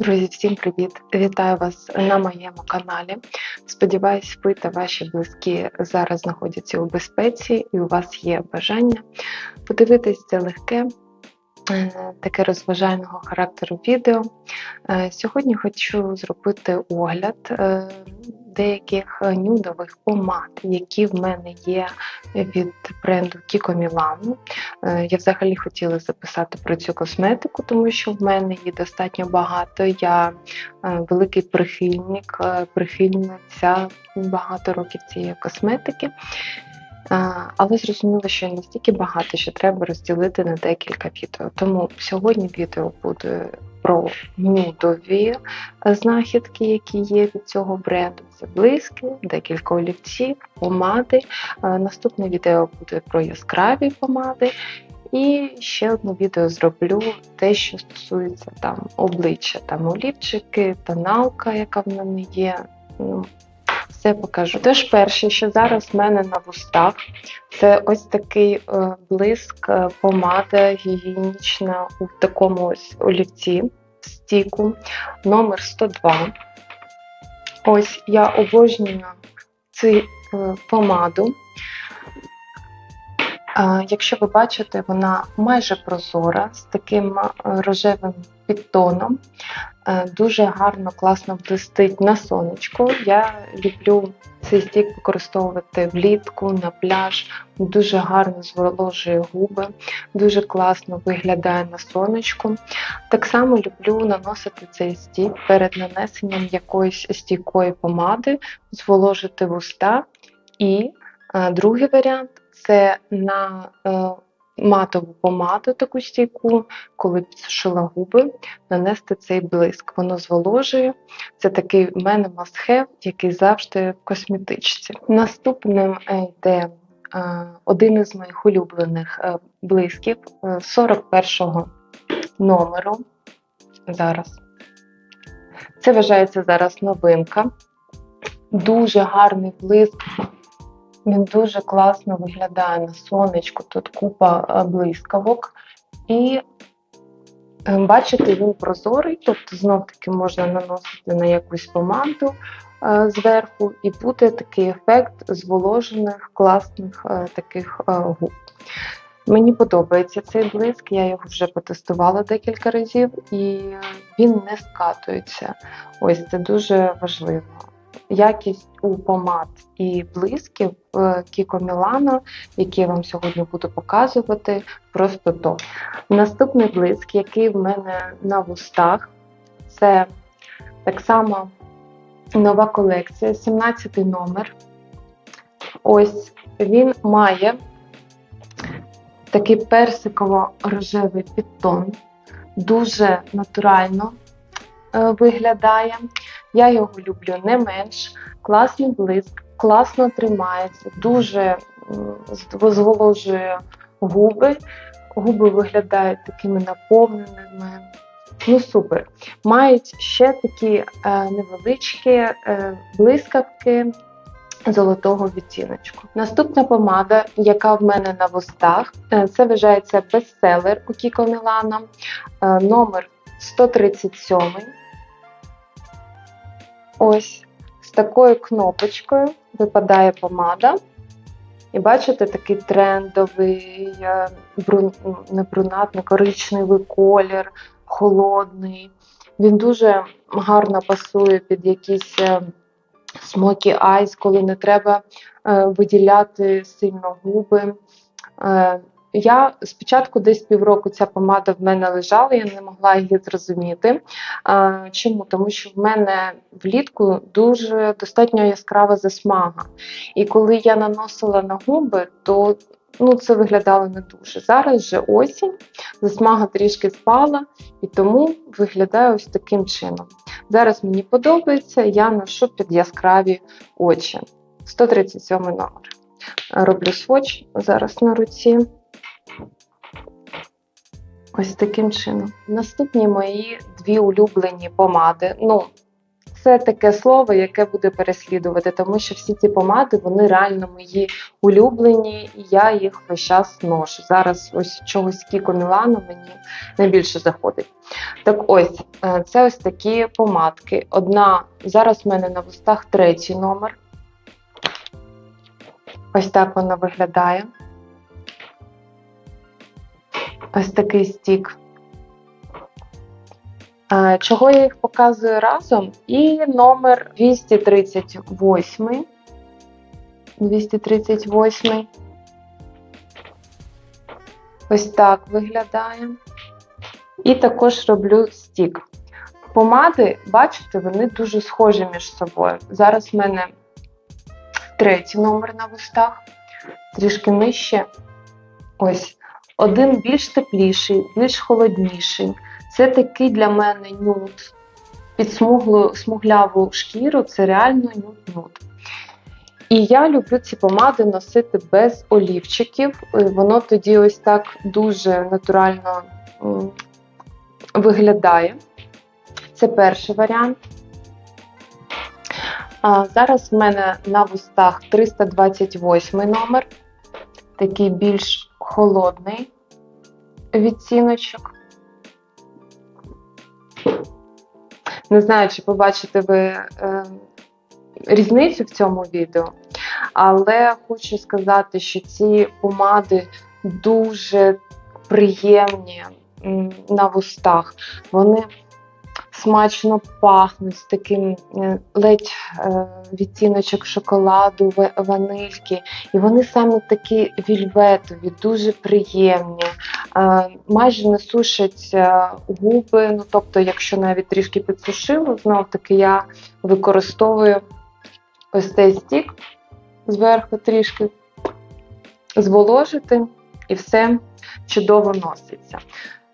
Друзі, всім привіт! Вітаю вас на моєму каналі. Сподіваюсь, ви та ваші близькі зараз знаходяться у безпеці і у вас є бажання подивитись це легке, е, таке розважального характеру відео. Е, Сьогодні хочу зробити огляд е, деяких нюдових помад, які в мене є від бренду Kiko Milano. Е, Я взагалі хотіла записати про цю косметику, тому що в мене її достатньо багато. Я е, великий прихильник, е, прихильниця багато років цієї косметики. Е, Але зрозуміло, що настільки багато, що треба розділити на декілька відео. Тому сьогодні відео буде про нюдові е, знахідки, які є від цього бренду. Це близькі, декілька олівців, помади. Е, Наступне відео буде про яскраві помади. І ще одне відео зроблю те, що стосується там обличчя, там олівчики, тоналка, яка в мене є. Все покажу. Тож перше, що зараз в мене на вустах, це ось такий е, блиск, е, помада гігієнічна у такому ось олівці стіку, номер 102. Ось я обожнюю цю е, помаду. Якщо ви бачите, вона майже прозора з таким е, рожевим підтоном. Е, Дуже гарно, класно блистить на сонечку. Я люблю цей стік використовувати влітку на пляж. Дуже гарно зволожує губи, дуже класно виглядає на сонечку. Так само люблю наносити цей стік перед нанесенням якоїсь стійкої помади, зволожити вуста. І е, другий варіант це на е, матову помаду таку стійку, коли підсушила губи, нанести цей блиск. Воно зволожує. Це такий в мене must-have, який завжди в косметичці. Наступним е, йде е, один із моїх улюблених блисків е, 41-го номеру. Зараз. Це вважається зараз новинка. Дуже гарний блиск. Він дуже класно виглядає на сонечку, тут купа е, блискавок. І е, бачите, він прозорий, тобто знов-таки можна наносити на якусь помаду е, зверху, і буде такий ефект зволожених, класних таких губ. Мені подобається цей блиск, я його вже потестувала декілька разів, і він не скатується. Ось це дуже важливо якість у помад і блисків Кіко Мілано, які я вам сьогодні буду показувати, просто топ. Наступний блиск, який в мене на вустах, це так само нова колекція, 17 номер. Ось він має такий персиково-рожевий підтон, дуже натурально е, виглядає. Я його люблю не менш. Класний блиск, класно тримається, дуже зволожує губи. Губи виглядають такими наповненими. Ну, супер. Мають ще такі е, невеличкі е, блискавки золотого відтіночку. Наступна помада, яка в мене на вустах, е, це вважається бестселер у Кіко Мілана, е, номер 137. Ось з такою кнопочкою випадає помада. І бачите, такий трендовий, е, брун... не брунатний, коричневий колір, холодний. Він дуже гарно пасує під якісь смокі айс, коли не треба е, виділяти сильно губи. Я спочатку десь півроку ця помада в мене лежала, я не могла її зрозуміти. Чому? Тому що в мене влітку дуже достатньо яскрава засмага. І коли я наносила на губи, то ну, це виглядало не дуже. Зараз вже осінь, засмага трішки спала, і тому виглядає ось таким чином. Зараз мені подобається, я ношу під яскраві очі. 137 номер. Роблю сводч зараз на руці. Ось таким чином. Наступні мої дві улюблені помади. Ну, це таке слово, яке буде переслідувати, тому що всі ці помади вони реально мої улюблені, і я їх весь час ношу. Зараз ось чогось Кіко Мілано мені найбільше заходить. Так ось, е, це ось такі помадки. Одна зараз в мене на вустах третій номер. Ось так вона виглядає. Ось такий стік. Чого я їх показую разом? І номер 238. 238. Ось так виглядає. І також роблю стік. Помади, бачите, вони дуже схожі між собою. Зараз в мене третій номер на вустах, трішки нижче. Ось. Один більш тепліший, більш холодніший. Це такий для мене нюд. Під смуглу, смугляву шкіру це реально нюд-нюд. І я люблю ці помади носити без олівчиків. Е, Воно тоді ось так дуже натурально виглядає. Це перший варіант. А, зараз в мене на вустах 328 номер, такий більш холодний відціночок. Не знаю, чи побачите ви е, різницю в цьому відео, але хочу сказати, що ці помади дуже приємні на вустах. Вони смачно пахнуть з таким е, ледь е, відтіночок шоколаду, ванильки. І вони саме такі вільветові, дуже приємні. Е, майже не сушать губи. Ну, тобто, якщо навіть трішки підсушило, знов таки я використовую ось цей стік зверху трішки зволожити, і все чудово носиться.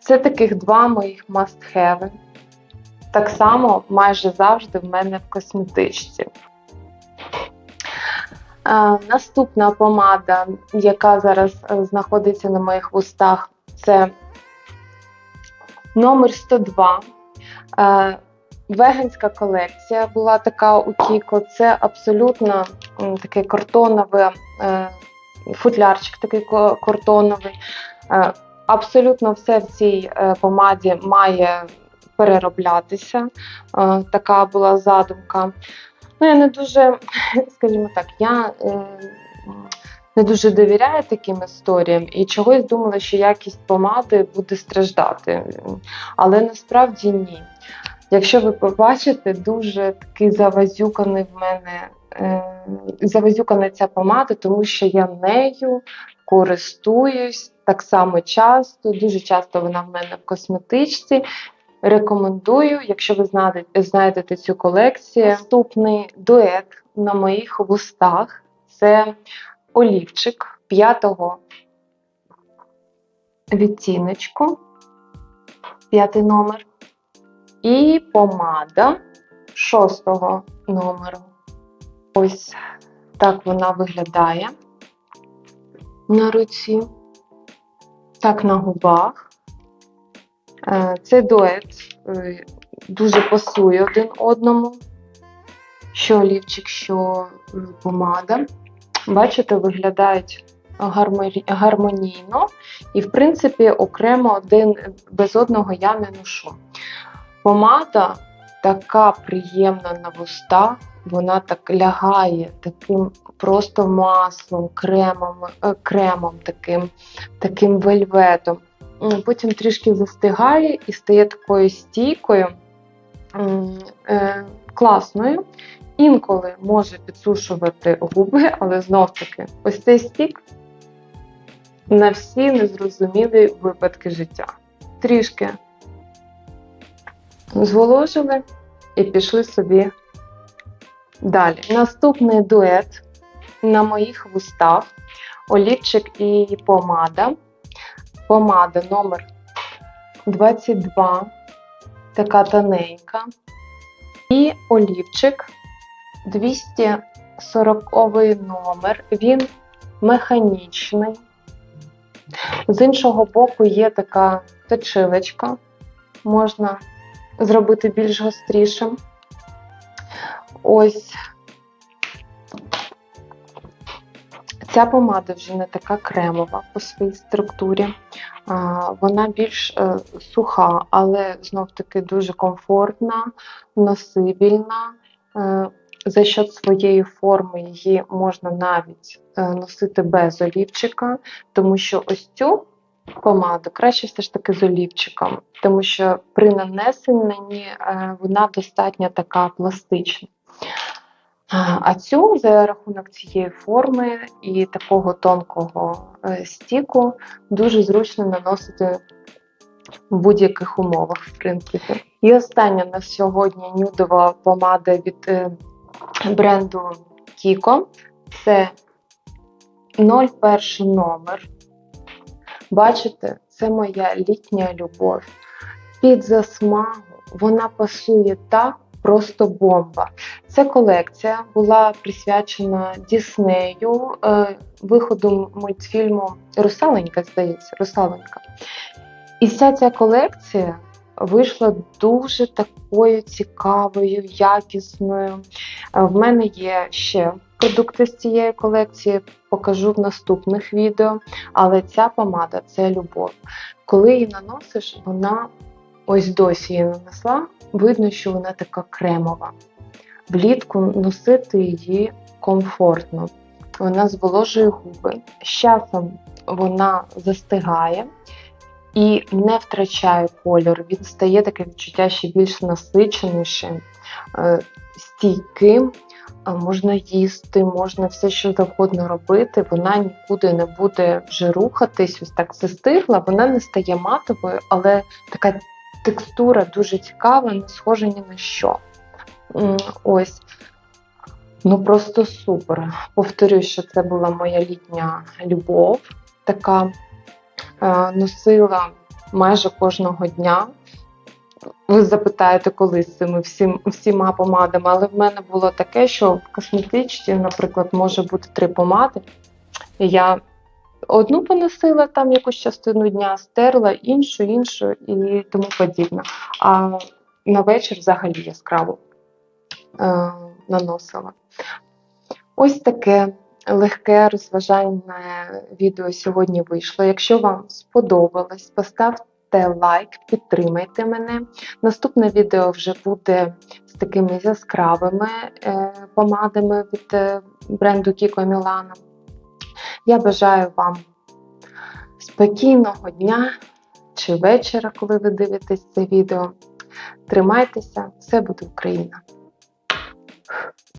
Це таких два моїх must-have. Так само майже завжди в мене в косметичці. Е, наступна помада, яка зараз е, знаходиться на моїх вустах, це номер 102. Е, веганська колекція була така у Кіко. Це абсолютно м, такий картоновий е, футлярчик, такий картоновий. Абсолютно все в цій помаді має перероблятися. Е, така була задумка. Ну, я не дуже, скажімо так, я е, не дуже довіряю таким історіям і чогось думала, що якість помади буде страждати. Але насправді ні. Якщо ви побачите, дуже такий завазюканий в мене е, завазюкана ця помада, тому що я нею користуюсь так само часто, дуже часто вона в мене в косметичці. Рекомендую, якщо ви знаєте, знаєте цю колекцію. Наступний дует на моїх вустах це олівчик п'ятого відтіночку, п'ятий номер, і помада шостого номеру. Ось так вона виглядає на руці, так на губах. Е, Цей дует е, дуже пасує один одному. Що олівчик, що помада. Бачите, виглядають гармонійно, і, в принципі, окремо один без одного я не ношу. Помада така приємна на вуста, вона так лягає таким просто маслом, кремом, е, кремом таким, таким вельветом. Потім трішки застигає і стає такою стійкою, е, класною. Інколи може підсушувати губи, але знов таки, ось цей стік на всі незрозумілі випадки життя. Трішки зволожили і пішли собі далі. Наступний дует на моїх вустах олівчик і помада. Помада номер 22, така тоненька. І олівчик 240 номер. Він механічний. З іншого боку є така точилочка, можна зробити більш гострішим. Ось ця помада вже не така кремова по своїй структурі. Вона більш е, суха, але знов-таки дуже комфортна, носибільна. Е, За счет своєї форми її можна навіть е, носити без олівчика, тому що ось цю помаду краще все ж таки з олівчиком, тому що при нанесенні вона достатньо така пластична. А цю за рахунок цієї форми і такого тонкого е, стіку дуже зручно наносити в будь-яких умовах, в принципі. І остання на сьогодні нюдова помада від е, бренду Kiko. Це 01 номер. Бачите, це моя літня любов. Під засмагу вона пасує так, просто бомба. Ця колекція була присвячена Діснею, е, виходу мультфільму Русаленька, здається, Русаленька. І вся ця колекція вийшла дуже такою цікавою, якісною. Е, В мене є ще продукти з цієї колекції, покажу в наступних відео. Але ця помада це любов. Коли її наносиш, вона ось досі її нанесла, видно, що вона така кремова. Влітку носити її комфортно. Вона зволожує губи. З часом вона застигає і не втрачає кольор. Він стає таке відчуття ще більш насиченішим, е, стійким. Можна їсти, можна все, що завгодно робити. Вона нікуди не буде вже рухатись, ось так застигла, вона не стає матовою, але така текстура дуже цікава, не схожа ні на що. Ось. Ну просто супер. Повторюю, що це була моя літня любов, така е, носила майже кожного дня. Ви запитаєте, коли з цими всім, всіма помадами, але в мене було таке, що в косметичці, наприклад, може бути три помади. Я одну поносила там якусь частину дня, стерла, іншу, іншу і тому подібне. А на вечір взагалі яскраво е, наносила. Ось таке легке розважальне відео сьогодні вийшло. Якщо вам сподобалось, поставте лайк, підтримайте мене. Наступне відео вже буде з такими яскравими е, помадами від е, бренду Kiko Milano. Я бажаю вам спокійного дня чи вечора, коли ви дивитесь це відео. Тримайтеся, все буде Україна!